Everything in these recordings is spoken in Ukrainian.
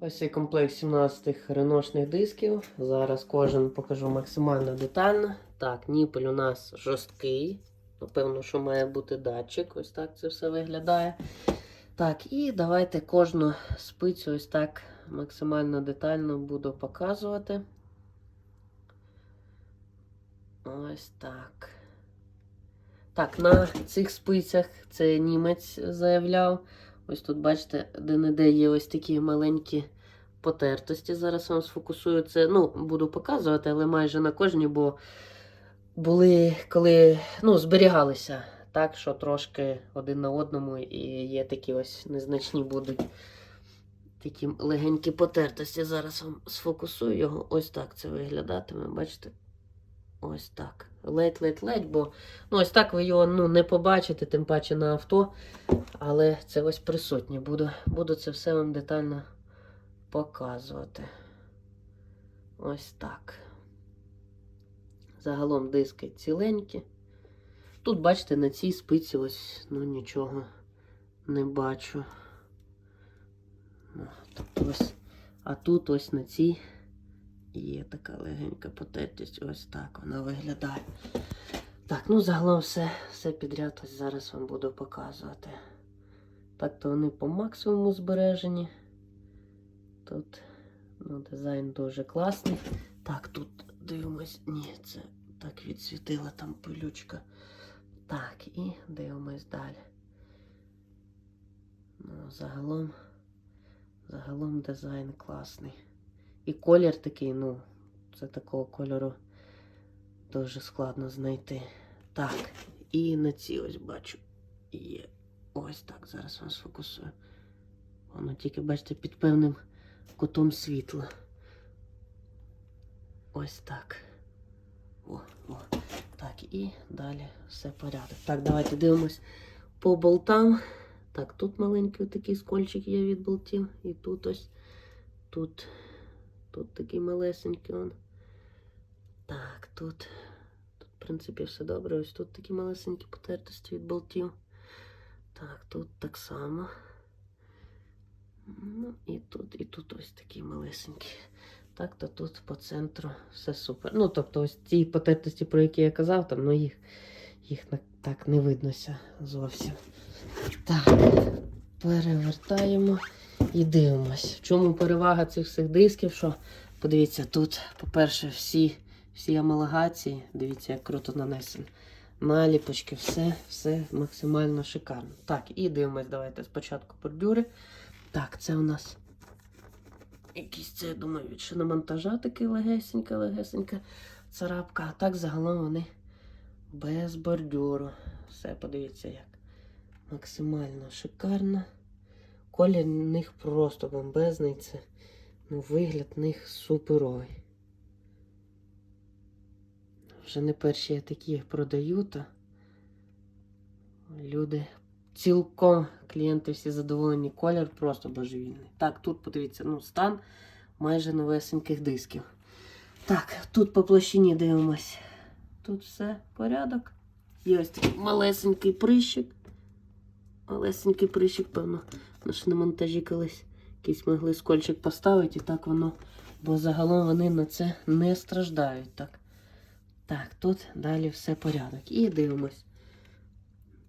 Ось цей комплект 17 реношних дисків. Зараз кожен покажу максимально детально. Так, ніпель у нас жорсткий. Напевно, що має бути датчик. Ось так це все виглядає. Так, і давайте кожну спицю ось так максимально детально буду показувати. Ось так. Так, на цих спицях це німець заявляв. Ось тут, бачите, де-не-де є ось такі маленькі потертості. Зараз вам сфокусую це. Ну, буду показувати, але майже на кожній, бо були, коли ну, зберігалися так, що трошки один на одному, і є такі ось незначні будуть такі легенькі потертості. Зараз вам сфокусую його. Ось так це виглядатиме. Бачите? Ось так. Ледь-ледь-ледь, бо ну, ось так ви його ну, не побачите, тим паче на авто. Але це ось присутнє. Буду, буду це все вам детально показувати. Ось так. Загалом диски ціленькі. Тут, бачите, на цій спиці ось ну, нічого не бачу. Тобто ось, а тут ось на цій є така легенька потертість. Ось так вона виглядає. Так, ну загалом все, все підряд ось зараз вам буду показувати. Так, то вони по максимуму збережені. Тут ну, дизайн дуже класний. Так, тут дивимось. Ні, це так відсвітила там пилючка. Так, і дивимось далі. Ну, загалом, загалом дизайн класний. І колір такий, ну, це такого кольору дуже складно знайти. Так, і на ці ось бачу. Є. Ось так, зараз вам сфокусую. Воно тільки, бачите, під певним кутом світла. Ось так. О, о. Так, і далі все порядок. Так, давайте дивимось по болтам. Так, тут маленький такий скольчик є від болтів. І тут ось. Тут. Тут такий малесенький он. Так, тут. Тут, в принципі, все добре. Ось тут такі малесенькі потертості від болтів. Так, тут так само. Ну, і тут, і тут ось такі малесенькі. Так, то тут по центру все супер. Ну, тобто, ось ті потертості, про які я казав, там, ну їх, їх так не виднося зовсім. Так, перевертаємо і дивимось. В чому перевага цих всіх дисків? Що, подивіться, тут, по-перше, всі, всі амалогації, дивіться, як круто нанесено. Наліпочки, все, все максимально шикарно. Так, і дивимось, давайте спочатку бордюри. Так, це у нас якийсь це, я думаю, від шиномонтажа такий легесенька, легесенька царапка. А так загалом вони без бордюру. Все, подивіться, як максимально шикарно. Колір них просто бомбезний. Це ну, вигляд них суперовий. Вже не перші я такі продаю, то люди цілком клієнти всі задоволені. Колір просто божевільний. Так, тут подивіться, ну, стан майже новесеньких дисків. Так, тут по площині дивимось. Тут все порядок. Є ось такий малесенький прищик. Малесенький прищик, певно, на шиномонтажі колись якийсь могли скольчик поставити, і так воно. Бо загалом вони на це не страждають. Так, так тут далі все порядок. І дивимось.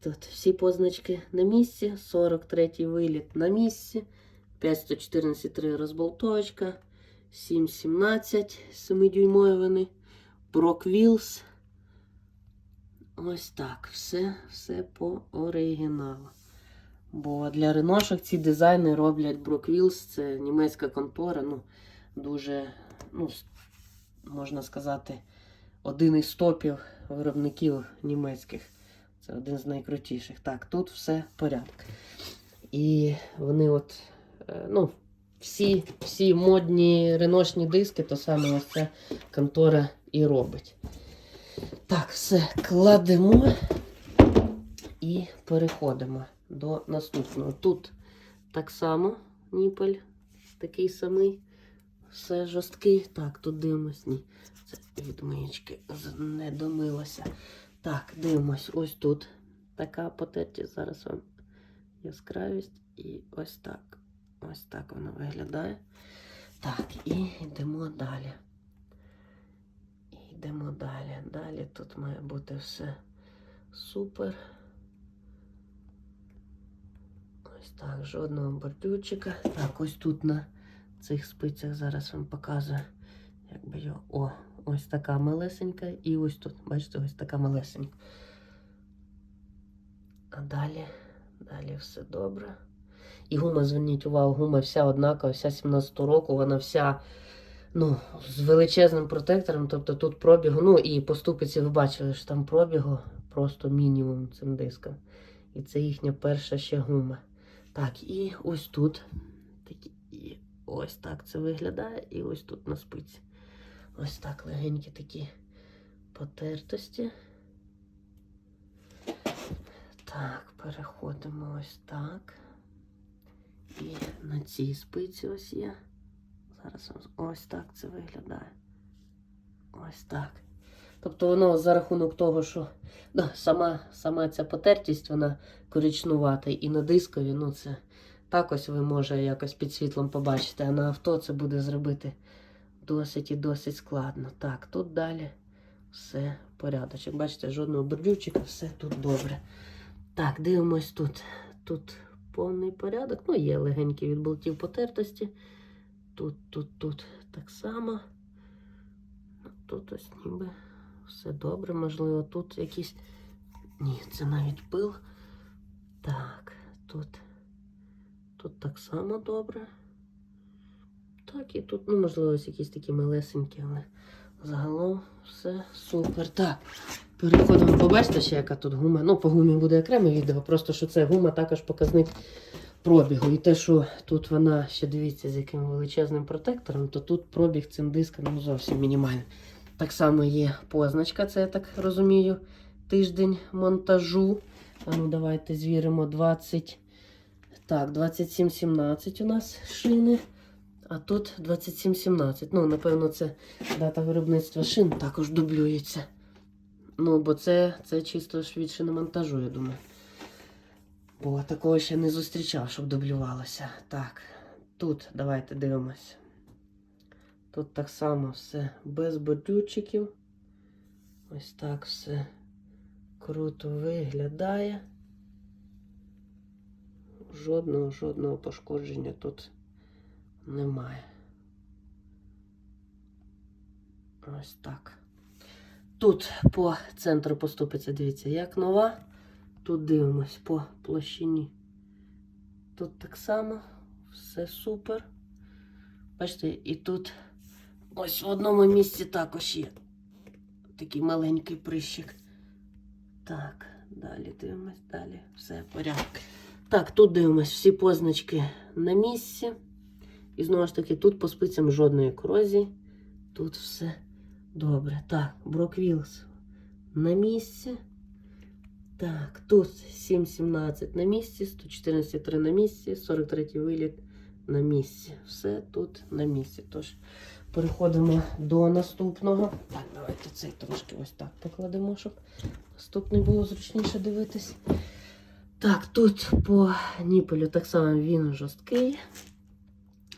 Тут всі позначки на місці. 43-й виліт на місці. 514,3 розболтовочка. 7,17 7-дюймові вони. Брок Wheels. Ось так. Все, все по оригіналу. Бо для реношок ці дизайни роблять Wheels. Це німецька контора. Ну, дуже, ну, можна сказати, один із топів виробників німецьких. Це один з найкрутіших. Так, тут все порядок. І вони от, е, ну, всі, всі модні реношні диски, то саме ось ця контора і робить. Так, все, кладемо і переходимо до наступного. Тут так само ніпель, такий самий, все жорсткий. Так, тут дивимось. Ні, це від миєчки не домилося. Так, дивимось, ось тут така потертість. Зараз вам яскравість і ось так. Ось так воно виглядає. Так, і йдемо далі. І йдемо далі. Далі тут має бути все супер. Ось так, жодного бордюрчика. Так, ось тут на цих спицях зараз вам показую. Якби його. О, ось така малесенька. І ось тут, бачите, ось така малесенька. А далі, далі все добре. І гума, зверніть увагу, гума вся однакова, вся 17 року, вона вся ну, з величезним протектором, тобто тут пробігу, ну і по ступиці ви бачили, що там пробігу просто мінімум цим диском. І це їхня перша ще гума. Так, і ось тут. Такі, і ось так це виглядає, і ось тут на спиці. Ось так легенькі такі потертості. Так, переходимо ось так. І на цій спиці ось є. Зараз ось так це виглядає. Ось так. Тобто воно за рахунок того, що да, сама, сама ця потертість, вона коричнувата, і на дискові, ну це так ось ви може якось під світлом побачите, а на авто це буде зробити досить і досить складно. Так, тут далі все порядочок. Бачите, жодного бордюрчика, все тут добре. Так, дивимось тут. Тут повний порядок. Ну, є легенькі від болтів потертості. Тут, тут, тут так само. Тут ось ніби все добре. Можливо, тут якісь. Ні, це навіть пил. Так, тут. Тут так само добре. Так, і тут, ну, можливо, ось якісь такі малесенькі, але загалом все супер. Так. Переходимо, побачите ще, яка тут гума. Ну, по гумі буде окреме відео, просто що це гума також показник пробігу. І те, що тут вона ще дивіться, з яким величезним протектором, то тут пробіг цим диском ну, зовсім мінімальний. Так само є позначка, це я так розумію. Тиждень монтажу. А ну давайте звіримо 20. Так, 27.17 у нас шини. А тут 27.17. Ну, напевно, це дата виробництва шин також дублюється. Ну, бо це, це чисто ж від шиномонтажу, я думаю. Бо такого ще не зустрічав, щоб дублювалося. Так, тут давайте дивимось. Тут так само все без бордюрчиків. Ось так все круто виглядає. Жодного, жодного пошкодження тут немає. Ось так. Тут по центру поступиться, дивіться, як нова. Тут дивимось по площині. Тут так само, все супер. Бачите, і тут ось в одному місці також є такий маленький прищик. Так, далі дивимось, далі все порядок. Так, тут дивимось всі позначки на місці. І знову ж таки, тут по спицям жодної корозії. Тут все добре. Так, Броквілс на місці. Так, тут 7,17 на місці, 114,3 на місці, 43 виліт на місці. Все тут на місці. Тож переходимо до наступного. Так, давайте цей трошки ось так покладемо, щоб наступний було зручніше дивитись. Так, тут по ніпелю так само він жорсткий.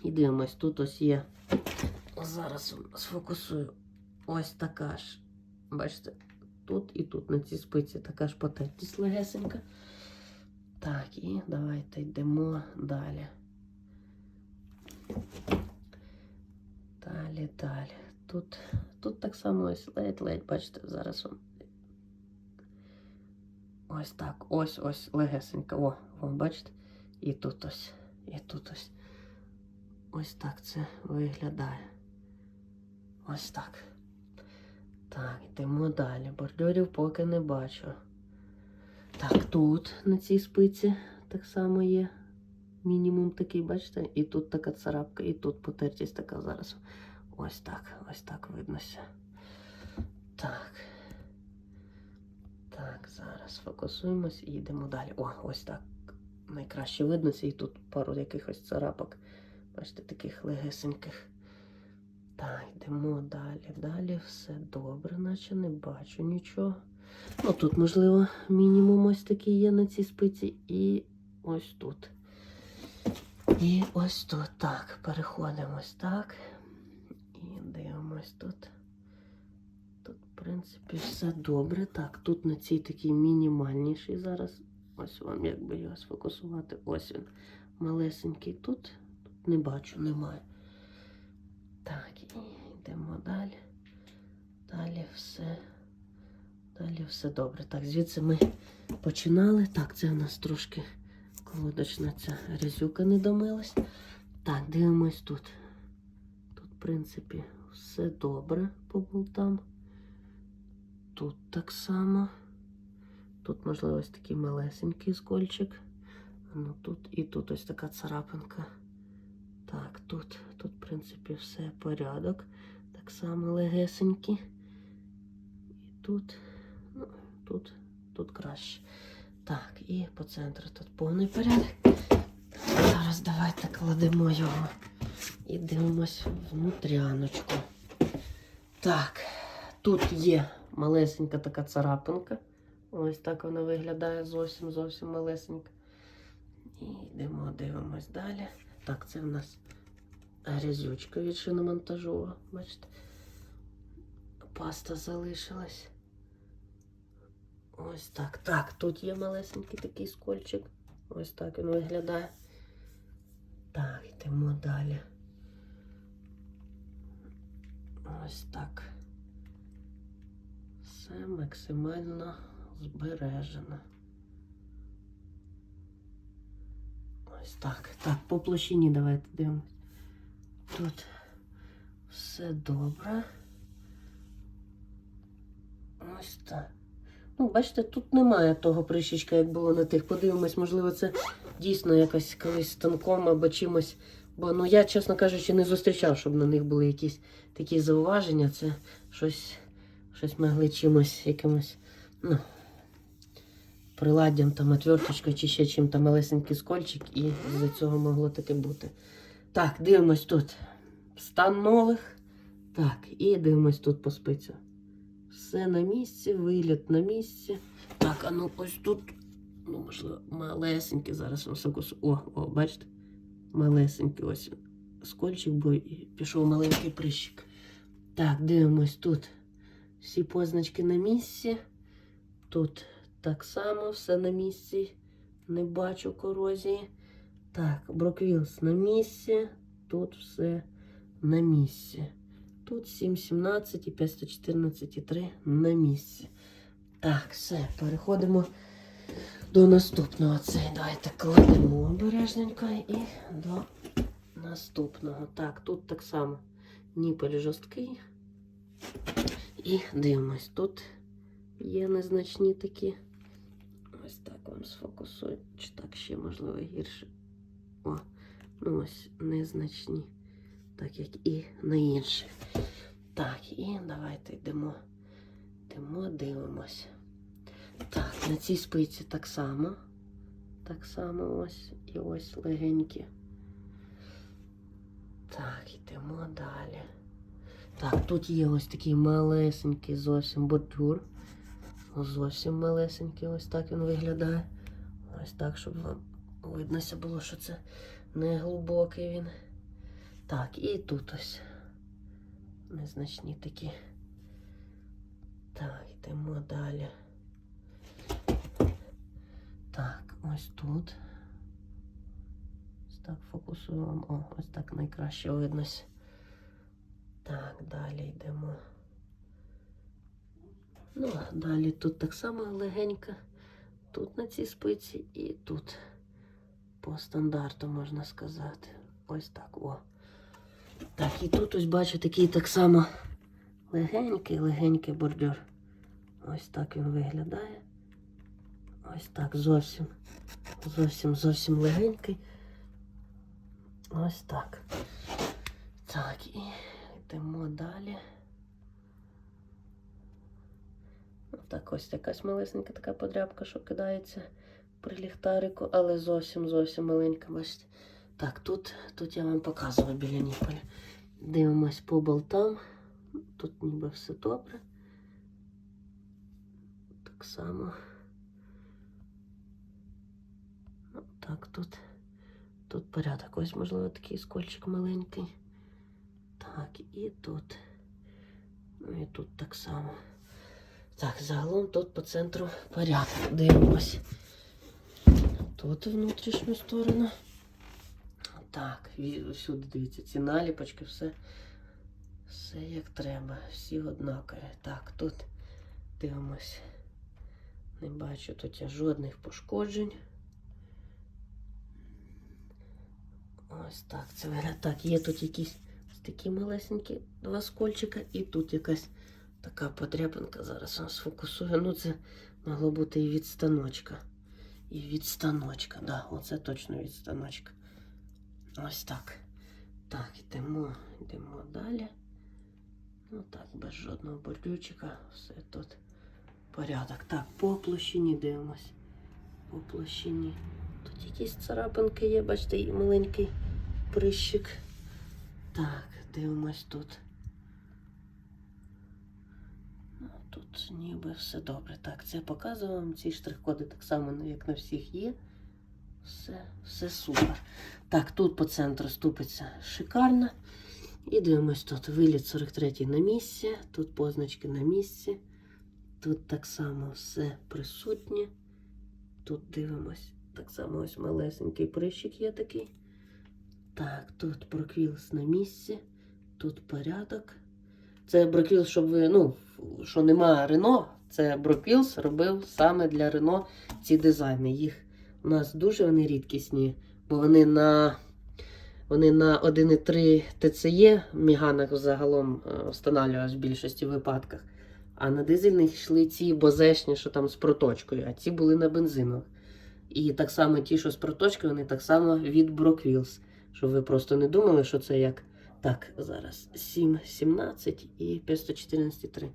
І дивимось, тут ось є. Зараз сфокусую. Ось така ж. Бачите, тут і тут на цій спиці така ж потертість легесенька. Так, і давайте йдемо далі. Далі, далі. Тут, тут так само ось ледь-ледь, бачите, зараз вам. Ось так, ось ось легесенька. О, вон, бачите? І тут ось, і тут ось. Ось так це виглядає. Ось так. Так, йдемо далі. Бордюрів поки не бачу. Так, тут на цій спиці так само є. Мінімум такий, бачите? І тут така царапка, і тут потертість така зараз. Ось так, ось так виднося. Так. Так, зараз фокусуємось і йдемо далі. О, ось так. Найкраще виднося, і тут пару якихось царапок. Бачите, таких легесеньких. Так, йдемо далі. Далі все добре, наче не бачу нічого. Ну тут, можливо, мінімум ось такий є на цій спиці. І ось тут. І ось тут так. Переходимо ось так. Дивимось тут. Тут, в принципі, все добре. Так, тут на цій такій мінімальніший зараз. Ось вам як би його сфокусувати. Ось він. Малесенький тут. Тут не бачу, немає. Так, і йдемо далі. Далі все. Далі все добре. Так, звідси ми починали. Так, це у нас трошки колодочна ця грязюка не домилась. Так, дивимось тут. Тут, в принципі, все добре по болтам. Тут так само. Тут, можливо, ось такий малесенький скольчик. Ну тут і тут ось така царапинка. Так, тут, тут, в принципі, все порядок. Так само легесенькі. І тут, ну, тут, тут краще. Так, і по центру тут повний порядок. Зараз давайте кладемо його і дивимось внутряночку. Так, тут є малесенька така царапинка. Ось так вона виглядає зовсім зовсім малесенька. І йдемо, дивимось далі. Так, це в нас грязючка від шиномонтажу. Бачите? Паста залишилась. Ось так. Так, тут є малесенький такий скольчик. Ось так він виглядає. Йдемо далі. Ось так. Все максимально збережено. Ось так. Так, по площині давайте дивимось. Тут все добре. Ось так. Ну, бачите, тут немає того прищічка, як було на тих. Подивимось, можливо, це дійсно якось колись станком або чимось. Бо ну я, чесно кажучи, не зустрічав, щоб на них були якісь такі зауваження. Це щось, щось могли чимось, якимось, ну, приладдям там, отверточкою чи ще чим там малесенький скольчик, і з-за цього могло таке бути. Так, дивимось тут. Стан нових. Так, і дивимось тут по спицю. Все на місці, виліт на місці. Так, а ну ось тут, ну, можливо, малесенький зараз. О, о, бачите? Малесенький ось скольчик, бо пішов маленький прищик. Так, дивимось тут. Всі позначки на місці. Тут так само все на місці. Не бачу корозії. Так, Броквілс на місці. Тут все на місці. Тут 7,17 і 514,3 на місці. Так, все, переходимо до наступного. Цей давайте кладемо обережненько і до наступного. Так, тут так само ніпель жорсткий. І дивимось, тут є незначні такі. Ось так вам сфокусую. Чи так ще можливо гірше. О, ну ось незначні. Так як і на інших. Так, і давайте йдемо. Йдемо, дивимось. Так, на цій спиці так само. Так само ось і ось легенькі. Так, йдемо далі. Так, тут є ось такий малесенький зовсім бордюр. Зовсім малесенький, ось так він виглядає. Ось так, щоб вам виднося було, що це не глибокий він. Так, і тут ось незначні такі. Так, йдемо далі. Так, ось тут. Ось так фокусуємо. О, ось так найкраще виднося. Так, далі йдемо. Ну, далі тут так само легенько. Тут на цій спиці і тут по стандарту можна сказати. Ось так. О. Так, і тут ось бачу такий так само легенький, легенький бордюр. Ось так він виглядає. Ось так зовсім, зовсім, зовсім легенький. Ось так. Так, і йдемо далі. Так, ось якась малесенька така подрябка, що кидається при ліхтарику, але зовсім зовсім маленька, бачите. Так, тут, тут я вам показував біля Ніполя. Дивимось по болтам. Тут ніби все добре. Так само. Ну, Так, тут Тут порядок. Ось, можливо, такий скольчик маленький. Так, і тут. Ну і тут так само. Так, загалом тут по центру порядок. Дивимось. Тут внутрішню сторону. Так, всюди дивіться, ці наліпочки, все, все як треба, всі однакові. Так, тут дивимось. Не бачу тут я жодних пошкоджень. Ось так це виглядає. Так, є тут якісь такі малесенькі два скольчика, і тут якась така подряпинка. Зараз вам сфокусую. Ну, це могло бути і від станочка. І від станочка, да, оце точно від станочка. Ось так. Так, йдемо, йдемо далі. Ну так, без жодного бордючика. Все тут порядок. Так, по площині дивимось. По площині. Тут якісь царапинки є, бачите, і маленький прищик. Так, дивимось тут. Ну, тут ніби все добре. Так, це показую вам. Ці штрих-коди так само, ну, як на всіх є. Все, все супер. Так, тут по центру ступиться шикарно. І дивимось тут. Виліт 43 на місці, тут позначки на місці. Тут так само все присутнє. Тут дивимось. Так само ось малесенький прищик є такий. Так, тут броквілс на місці, тут порядок. Це броквілс, щоб ви, ну, що нема Рено, це броквілс робив саме для Рено ці дизайни. Їх у нас дуже вони рідкісні, бо вони на, вони на 1,3 ТЦЄ міганах загалом е, встановлювалися в більшості випадках. А на дизельних йшли ці бозешні, що там з проточкою, а ці були на бензинових. І так само ті, що з проточкою, вони так само від Brockwheels. Щоб ви просто не думали, що це як. Так, зараз 7,17 і 514,3.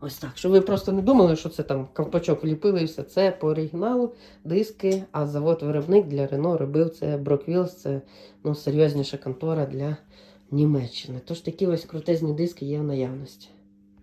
Ось так. Щоб ви просто не думали, що це там ковпачок вліпили і все. Це по оригіналу диски, а завод-виробник для Renault робив це Brockwheels, це ну, серйозніша контора для Німеччини. Тож такі ось крутезні диски є в наявності.